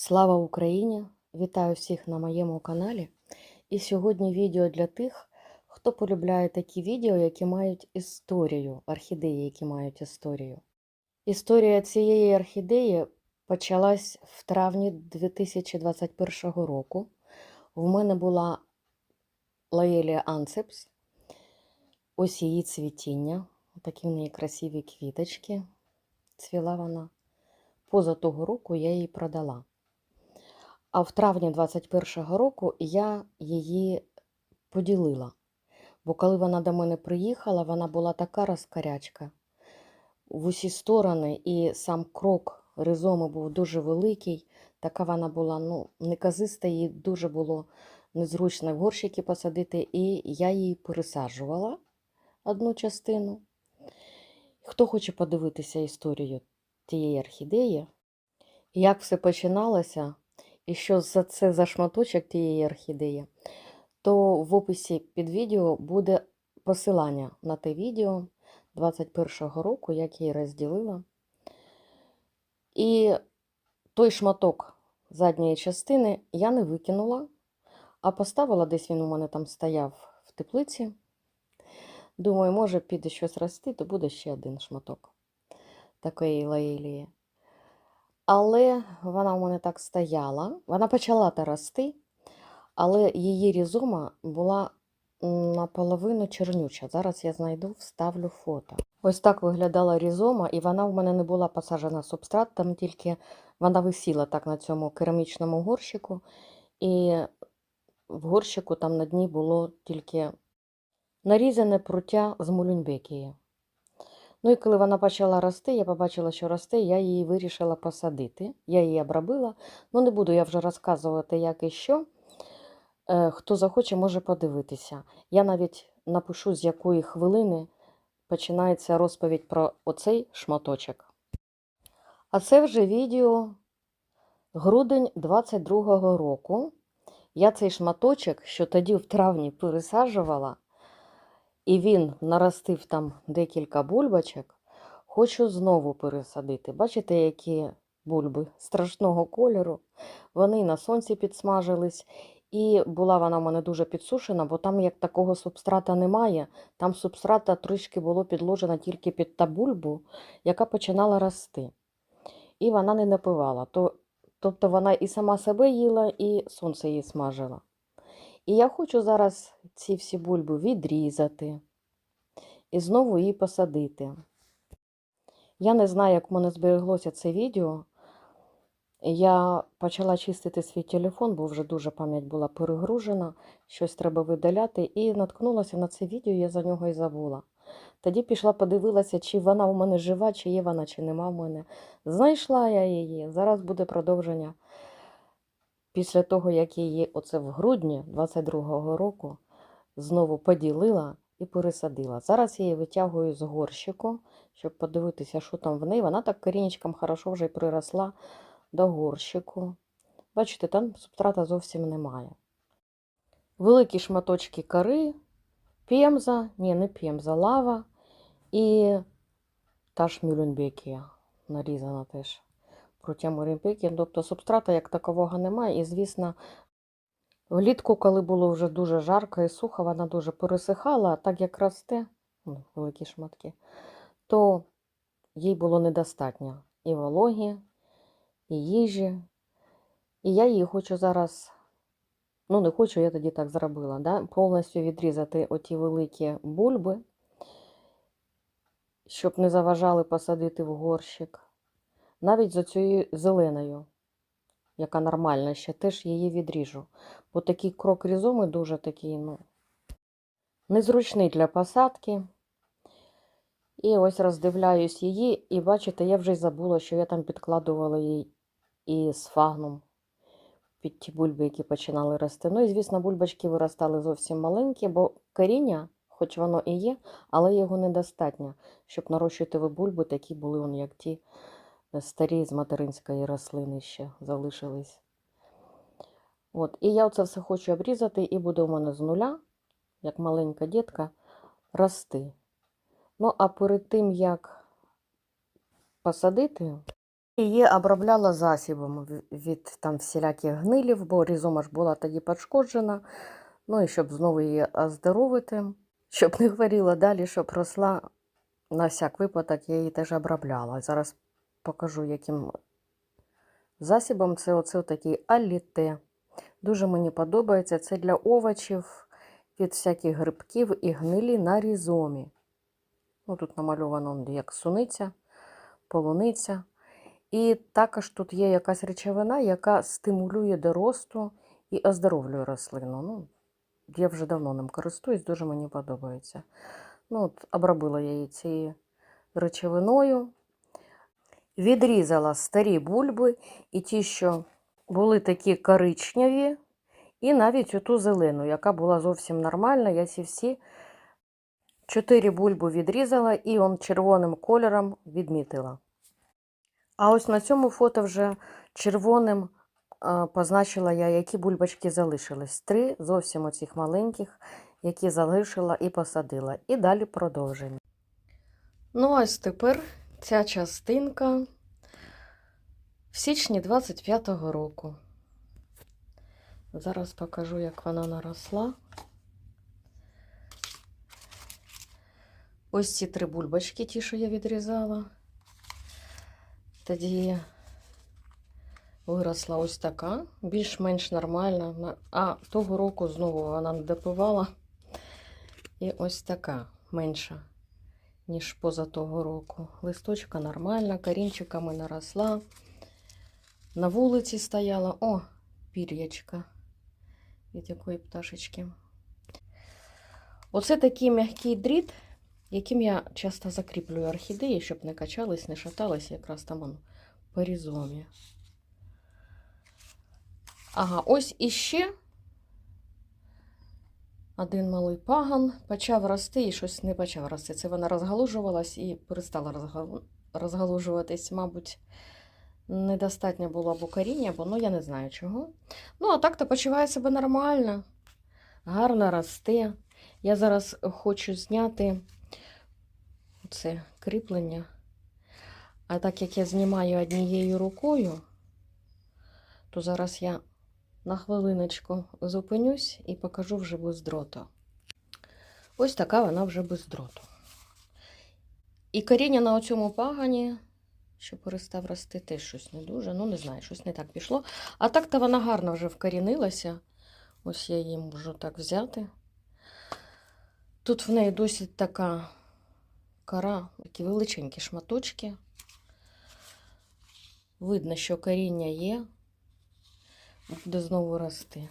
Слава Україні! Вітаю всіх на моєму каналі. І сьогодні відео для тих, хто полюбляє такі відео, які мають історію, орхідеї, які мають історію. Історія цієї орхідеї почалась в травні 2021 року. В мене була Лаелія Анцепс. Ось її цвітіння. Такі в неї красиві квіточки. Цвіла вона. Поза того року я її продала. А в травні 21-го року я її поділила. Бо коли вона до мене приїхала, вона була така розкарячка в усі сторони, і сам крок ризоми був дуже великий. Така вона була ну, неказиста, їй дуже було незручно горщики посадити, і я її пересаджувала одну частину. Хто хоче подивитися історію тієї орхідеї, як все починалося, і що за це за шматочок тієї орхідеї, то в описі під відео буде посилання на те відео 21-го року, як я її розділила. І той шматок задньої частини я не викинула, а поставила десь він у мене там стояв в теплиці. Думаю, може, піде щось рости, то буде ще один шматок такої лаїлії. Але вона у мене так стояла. Вона почала та рости, але її різома була наполовину чернюча. Зараз я знайду, вставлю фото. Ось так виглядала різома, і вона в мене не була посаджена субстрат, там тільки вона висіла так на цьому керамічному горщику, і в горщику там на дні було тільки нарізане пруття з мулюньбекії. Ну і коли вона почала рости, я побачила, що росте, я її вирішила посадити. Я її обробила. Ну, не буду я вже розказувати, як і що. Е, Хто захоче, може подивитися. Я навіть напишу, з якої хвилини починається розповідь про оцей шматочок. А це вже відео грудень 22-го року. Я цей шматочок, що тоді в травні пересаджувала, і він наростив там декілька бульбочок, хочу знову пересадити. Бачите, які бульби страшного кольору. Вони на сонці підсмажились. І була вона в мене дуже підсушена, бо там як такого субстрата немає. Там субстрата трішки було підложено тільки під та бульбу, яка починала рости. І вона не напивала. То, тобто вона і сама себе їла, і сонце її смажило. І я хочу зараз ці всі бульби відрізати і знову її посадити. Я не знаю, як в мене збереглося це відео. Я почала чистити свій телефон, бо вже дуже пам'ять була перегружена, щось треба видаляти, і наткнулася на це відео, я за нього і забула. Тоді пішла, подивилася, чи вона у мене жива, чи є вона, чи нема в мене. Знайшла я її. Зараз буде продовження. Після того, як її оце в грудні 22-го року знову поділила і пересадила. Зараз я її витягую з горщику, щоб подивитися, що там в неї. Вона так корінечком хорошо вже приросла до горщику. Бачите, там субстрата зовсім немає. Великі шматочки кори, пемза, ні, не пемза, лава і та ж мюлюнбекія нарізана теж пруття мюлюнбекії. Тобто субстрата як такового немає. І, звісно, влітку, коли було вже дуже жарко і сухо, вона дуже пересихала, а так як росте, ну, великі шматки, то їй було недостатньо і вологі, і їжі. І я її хочу зараз, ну не хочу, я тоді так зробила, да? повністю відрізати оті великі бульби, щоб не заважали посадити в горщик. Навіть за цією зеленою, яка нормальна, ще теж її відріжу. Бо такий крок різоми дуже такий, ну, незручний для посадки. І ось роздивляюсь її, і бачите, я вже й забула, що я там підкладувала їй і сфагнум під ті бульби, які починали рости. Ну і, звісно, бульбочки виростали зовсім маленькі, бо коріння, хоч воно і є, але його недостатньо, щоб нарощувати бульби, такі були, вон, як ті старі з материнської рослини ще залишились. От, І я це все хочу обрізати, і буде у мене з нуля, як маленька дітка, рости. Ну, а перед тим, як посадити, Її обробляла засібом від там всіляких гнилів, бо різома ж була тоді пошкоджена. Ну і щоб знову її оздоровити, щоб не хворіла далі, щоб росла на всяк випадок, я її теж обробляла. Зараз покажу, яким засібом це оце такий аліте. Дуже мені подобається. Це для овочів від всяких грибків і гнилі на різомі. Ну, тут намальовано як суниця, полуниця. І також тут є якась речовина, яка стимулює до росту і оздоровлює рослину. Ну, я вже давно ним користуюсь, дуже мені подобається. Ну, от, обробила я її цією речовиною, відрізала старі бульби і ті, що були такі коричневі, і навіть оту зелену, яка була зовсім нормальна. Я ці всі чотири бульби відрізала і он червоним кольором відмітила. А ось на цьому фото вже червоним позначила я, які бульбочки залишились. Три зовсім оцих маленьких, які залишила і посадила. І далі продовження. Ну, ось тепер ця частинка в січні 25-го року. Зараз покажу, як вона наросла. Ось ці три бульбочки, ті, що я відрізала. Тоді виросла ось така, більш-менш нормальна. А того року знову вона не допивала. І ось така менша, ніж поза того року. Листочка нормальна, корінчиками наросла. На вулиці стояла. О, пір'ячка від якої пташечки. Оце такий м'який дріт, яким я часто закріплюю орхідеї, щоб не качались, не шатались, якраз там воно по різомі. Ага, ось іще один малий паган почав рости і щось не почав рости. Це вона розгалужувалась і перестала розгалужуватись, мабуть. Недостатньо було або коріння, або ну я не знаю чого. Ну, а так-то почуває себе нормально, гарно росте. Я зараз хочу зняти це кріплення. А так як я знімаю однією рукою, то зараз я на хвилиночку зупинюсь і покажу вже без дроту. Ось така вона вже без дроту. І коріння на оцьому пагані, що перестав рости, теж щось не дуже. Ну, не знаю, щось не так пішло. А так-то вона гарно вже вкорінилася. Ось я її можу так взяти. Тут в неї досить така кора, такі величенькі шматочки. Видно, що коріння є, буде знову рости.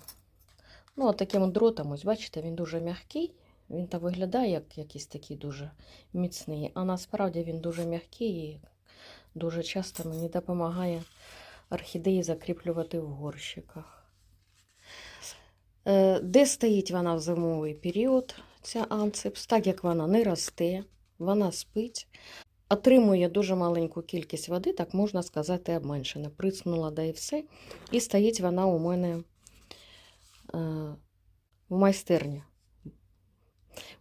Ну, от таким дротом, ось бачите, він дуже м'який. Він там виглядає як якийсь такий дуже міцний, а насправді він дуже м'який і дуже часто мені допомагає орхідеї закріплювати в горщиках. Е, Де стоїть вона в зимовий період, ця анцепс, так як вона не росте, вона спить, отримує дуже маленьку кількість води, так можна сказати, обменшена. Приснула, да і все. І стоїть вона у мене е, в майстерні.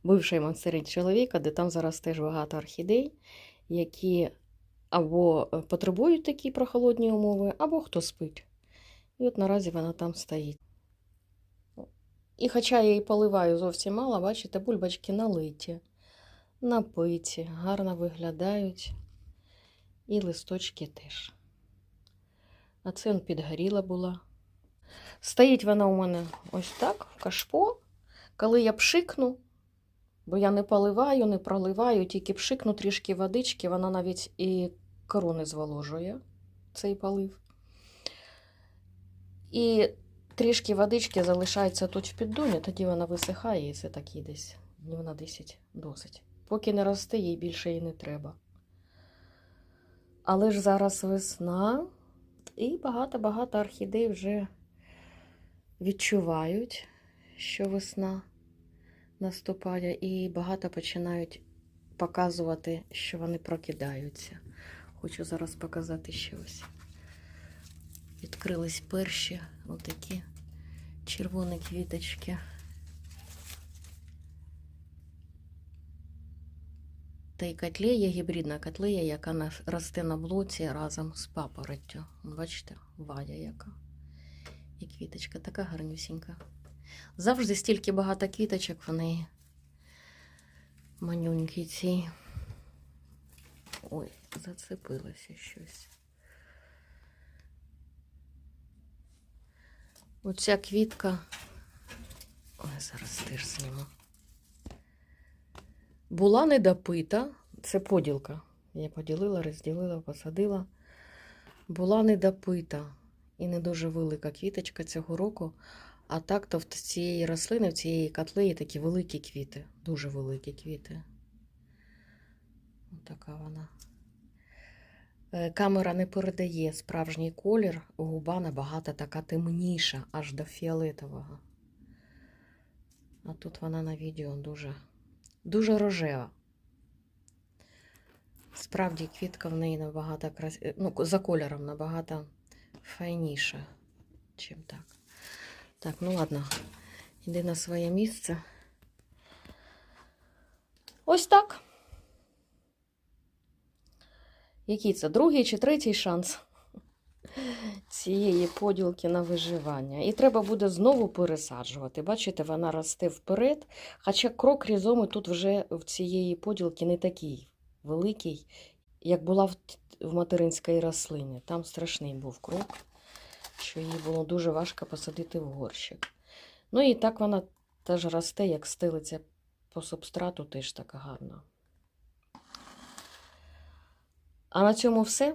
Бивший майстерні чоловіка, де там зараз теж багато орхідей, які або е, потребують такі прохолодні умови, або хто спить. І от наразі вона там стоїть. І хоча я її поливаю зовсім мало, бачите, бульбочки налиті, напиті, гарно виглядають. І листочки теж. А це он підгоріла була. Стоїть вона у мене ось так, в кашпо. Коли я пшикну, бо я не поливаю, не проливаю, тільки пшикну трішки водички, вона навіть і корони зволожує цей полив. І трішки водички залишається тут в піддоні, тоді вона висихає, і це такі десь днів на 10 досить. Поки не росте, їй більше і не треба. Але ж зараз весна, і багато-багато орхідей вже відчувають, що весна наступає, і багато починають показувати, що вони прокидаються. Хочу зараз показати ще ось. Відкрились перші отакі червоні квіточки. Та й котлея, гібридна котлея, яка росте на блоці разом з папороттю. Бачите, вая яка. І квіточка така гарнюсінька. Завжди стільки багато квіточок в неї. Манюнькі ці. Ой, зацепилося щось. Оця квітка. Ой, зараз теж зніму. Була недопита. Це поділка. Я поділила, розділила, посадила. Була недопита і не дуже велика квіточка цього року. А так-то в цієї рослини, в цієї котлеї такі великі квіти. Дуже великі квіти. Ось така вона. Е, Камера не передає справжній колір, губа набагато така темніша, аж до фіолетового. А тут вона на відео дуже, дуже рожева. Справді квітка в неї набагато крас... е, ну, за кольором набагато файніша, чим так. Так, ну ладно, йди на своє місце. Ось так. Який це другий чи третій шанс цієї поділки на виживання? І треба буде знову пересаджувати. Бачите, вона росте вперед. Хоча крок різоми тут вже в цієї поділки не такий великий, як була в, материнській рослині. Там страшний був крок, що її було дуже важко посадити в горщик. Ну і так вона теж росте, як стелиться по субстрату, теж така гарна. А на цьому все.